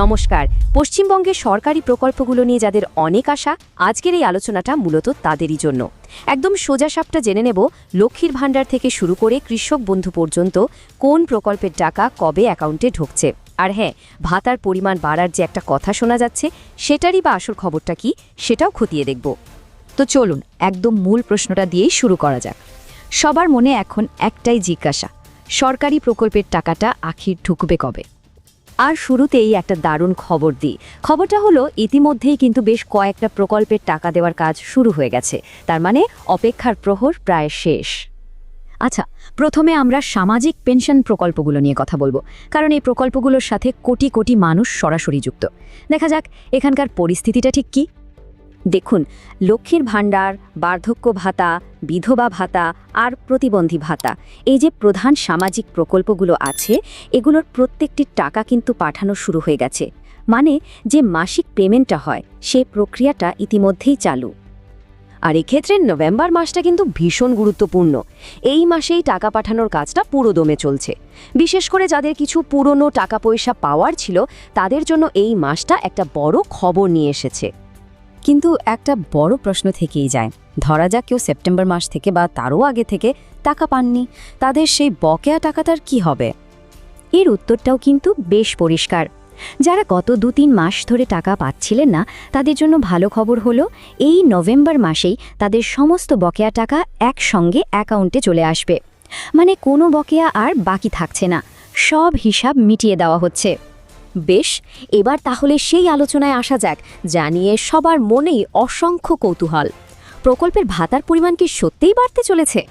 নমস্কার। পশ্চিমবঙ্গের সরকারি প্রকল্পগুলো নিয়ে যাদের অনেক আশা, আজকের এই আলোচনাটা মূলত তাদেরই জন্য। একদম সোজা সাপটা জেনে নেব লক্ষ্মীর ভাণ্ডার থেকে শুরু করে কৃষক বন্ধু পর্যন্ত কোন প্রকল্পের টাকা কবে অ্যাকাউন্টে ঢুকছে। আর হ্যাঁ ভাতার পরিমাণ বাড়ার যে একটা কথা শোনা যাচ্ছে, সেটারই বা আসল খবরটা কি সেটাও খতিয়ে দেখব। তো চলুন একদম মূল প্রশ্নটা দিয়েই শুরু করা যাক। সবার মনে এখন একটাই জিজ্ঞাসা, সরকারি প্রকল্পের টাকাটা আখির ঢুকবে কবে? আর শুরুতেই একটা দারুণ খবর দিই। খবরটা হলো, ইতিমধ্যেই কিন্তু বেশ কয়েকটা প্রকল্পের টাকা দেওয়ার কাজ শুরু হয়ে গেছে। তার মানে অপেক্ষার প্রহর প্রায় শেষ। আচ্ছা প্রথমে আমরা সামাজিক পেনশন প্রকল্পগুলো নিয়ে কথা বলব। কারণ এই প্রকল্পগুলোর সাথে কোটি কোটি মানুষ সরাসরি যুক্ত। দেখা যাক, এখানকার পরিস্থিতিটা ঠিক কী? দেখুন, লক্ষ্মীর ভাণ্ডার, বার্ধক্য ভাতা, বিধবা ভাতা আর প্রতিবন্ধী ভাতা। এই যে প্রধান সামাজিক প্রকল্পগুলো আছে, এগুলোর প্রত্যেকটির টাকা কিন্তু পাঠানো শুরু হয়ে গেছে। মানে যে মাসিক পেমেন্টটা হয়, সে প্রক্রিয়াটা ইতিমধ্যেই চালু। আর এক্ষেত্রে নভেম্বর মাসটা কিন্তু ভীষণ গুরুত্বপূর্ণ। এই মাসেই টাকা পাঠানোর কাজটা পুরো দমে চলছে। বিশেষ করে যাদের কিছু পুরনো টাকা পয়সা পাওয়ার ছিল, তাদের জন্য এই মাসটা একটা বড় খবর নিয়ে এসেছে। কিন্তু একটা বড় প্রশ্ন থেকেই যায়। ধরা যাক কেউ সেপ্টেম্বর মাস থেকে বা তারও আগে থেকে টাকা পাননি, তাদের সেই বকেয়া টাকাটার কি হবে? এর উত্তরটাও কিন্তু বেশ পরিষ্কার। যারা গত দু তিন মাস ধরে টাকা পাচ্ছিলেন না, তাদের জন্য ভালো খবর হলো, এই নভেম্বর মাসেই তাদের সমস্ত বকেয়া টাকা একসঙ্গে অ্যাকাউন্টে চলে আসবে। মানে কোনো বকেয়া আর বাকি থাকছে না। সব হিসাব মিটিয়ে দেওয়া হচ্ছে। বেশ, এবার তাহলে সেই আলোচনায় আসা যাক জানিয়ে সবার মনেই অসংখ্য কৌতূহল। প্রকল্পের ভাতার পরিমাণ কি সত্যিই বাড়তে চলেছে?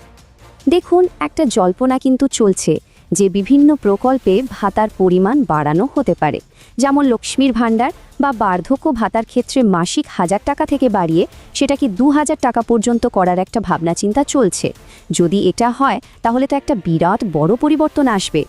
দেখুন, একটা জল্পনা কিন্তু চলছে যে বিভিন্ন প্রকল্পে ভাতার পরিমাণ বাড়ানো হতে পারে। যেমন লক্ষ্মীর ভাণ্ডার বা বার্ধক্য ভাতার ক্ষেত্রে মাসিক হাজার টাকা থেকে বাড়িয়ে সেটা কি দু হাজার টাকা পর্যন্ত করার একটা ভাবনা চিন্তা চলছে। যদি এটা হয়, তাহলে তো একটা বিরাট বড় পরিবর্তন আসবে।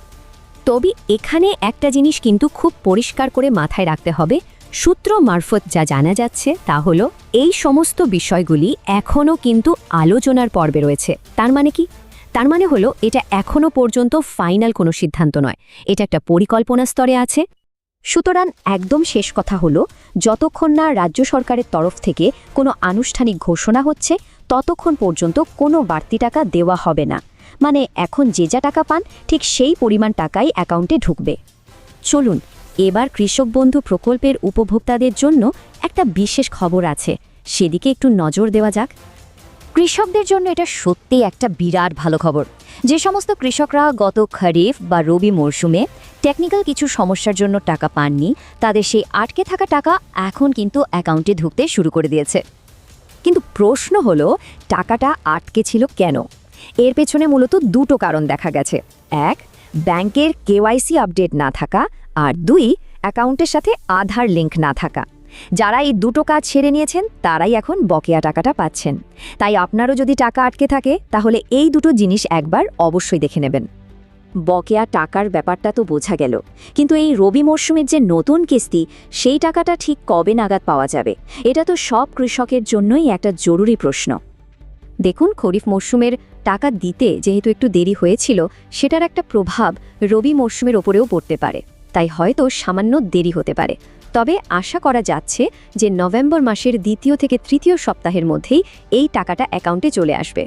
তবে এখানে একটা জিনিস কিন্তু খুব পরিষ্কার করে মাথায় রাখতে হবে। সূত্র মারফত যা জানা যাচ্ছে তা হলো, এই সমস্ত বিষয়গুলি এখনও কিন্তু আলোচনার পর্বে রয়েছে। তার মানে কি? তার মানে হলো, এটা এখনও পর্যন্ত ফাইনাল কোনো সিদ্ধান্ত নয়। এটা একটা পরিকল্পনা স্তরে আছে। সুতরাং একদম শেষ কথা হলো, যতক্ষণ না রাজ্য সরকারের তরফ থেকে কোনো আনুষ্ঠানিক ঘোষণা হচ্ছে, ততক্ষণ পর্যন্ত কোনো বাড়তি টাকা দেওয়া হবে না। মানে এখন যে যা টাকা পান, ঠিক সেই পরিমাণ টাকাই অ্যাকাউন্টে ঢুকবে। চলুন, এবার কৃষক বন্ধু প্রকল্পের উপভোক্তাদের জন্য একটা বিশেষ খবর আছে। সেদিকে একটু নজর দেওয়া যাক। কৃষকদের জন্য এটা সত্যিই একটা বিরাট ভালো খবর। যে সমস্ত কৃষকরা গত খরিফ বা রবি মরশুমে টেকনিক্যাল কিছু সমস্যার জন্য টাকা পাননি, তাদের সেই আটকে থাকা টাকা এখন কিন্তু অ্যাকাউন্টে ঢুকতে শুরু করে দিয়েছে। কিন্তু প্রশ্ন হলো, টাকাটা আটকে ছিল কেন? এর পেছনে মূলত দুটো কারণ দেখা গেছে। এক, ব্যাংকের কেওয়াইসি আপডেট না থাকা আর দুই, অ্যাকাউন্টের সাথে আধার লিঙ্ক না থাকা। যারা এই দুটো কাজ সেরে নিয়েছেন, তারাই এখন বকেয়া টাকাটা পাচ্ছেন। তাই আপনারও যদি টাকা আটকে থাকে, তাহলে এই দুটো জিনিস একবার অবশ্যই দেখে নেবেন। বকেয়া টাকার ব্যাপারটা তো বোঝা গেল। কিন্তু এই রবি মরশুমের যে নতুন কিস্তি, সেই টাকাটা ঠিক কবে নাগাদ পাওয়া যাবে? এটা তো সব কৃষকের জন্যই একটা জরুরি প্রশ্ন। দেখুন খরিফ মরশুমের টাকা দিতে যেহেতু একটু দেরি হয়েছিল, সেটার একটা প্রভাব রবি মরশুমের ওপরেও পড়তে পারে। তাই হয়তো সামান্য দেরি হতে পারে। তবে আশা করা যাচ্ছে যে নভেম্বর মাসের দ্বিতীয় থেকে তৃতীয় সপ্তাহের মধ্যেই এই টাকাটা অ্যাকাউন্টে চলে আসবে।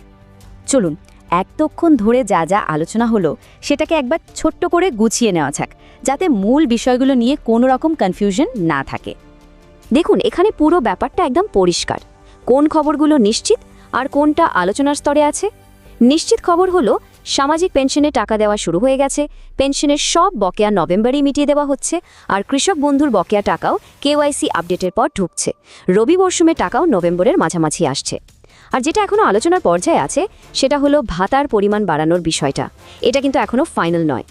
চলুন, এতক্ষণ ধরে যা যা আলোচনা হলো, সেটাকে একবার ছোট্ট করে গুছিয়ে নেওয়া যাক, যাতে মূল বিষয়গুলো নিয়ে কোনো রকম কনফিউশন না থাকে। দেখুন, এখানে পুরো ব্যাপারটা একদম পরিষ্কার। কোন খবরগুলো নিশ্চিত আর কোনটা আলোচনার স্তরে আছে? নিশ্চিত খবর হলো, সামাজিক পেনশনে টাকা দেওয়া শুরু হয়ে গেছে। পেনশনের সব বকেয়া নভেম্বরেই মিটিয়ে দেওয়া হচ্ছে আর কৃষক বন্ধুর বকেয়া টাকাও কেওয়াইসি আপডেটের পর ঢুকছে। রবি মরশুমের টাকাও নভেম্বরের মাঝামাঝি আসছে। আর যেটা এখনও আলোচনার পর্যায়ে আছে, সেটা হলো ভাতার পরিমাণ বাড়ানোর বিষয়টা। এটা কিন্তু এখনও ফাইনাল নয়।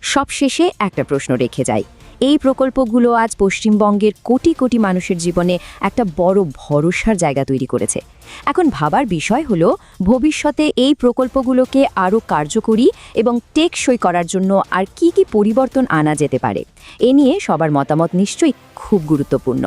সবশেষে একটা প্রশ্ন রেখে যাই। এই প্রকল্পগুলো আজ পশ্চিমবঙ্গের কোটি কোটি মানুষের জীবনে একটা বড় ভরসার জায়গা তৈরি করেছে। এখন ভাবার বিষয় হলো, ভবিষ্যতে এই প্রকল্পগুলোকে আরও কার্যকরী এবং টেকসই করার জন্য আর কি কি পরিবর্তন আনা যেতে পারে, এ নিয়ে সবার মতামত নিশ্চয়ই খুব গুরুত্বপূর্ণ।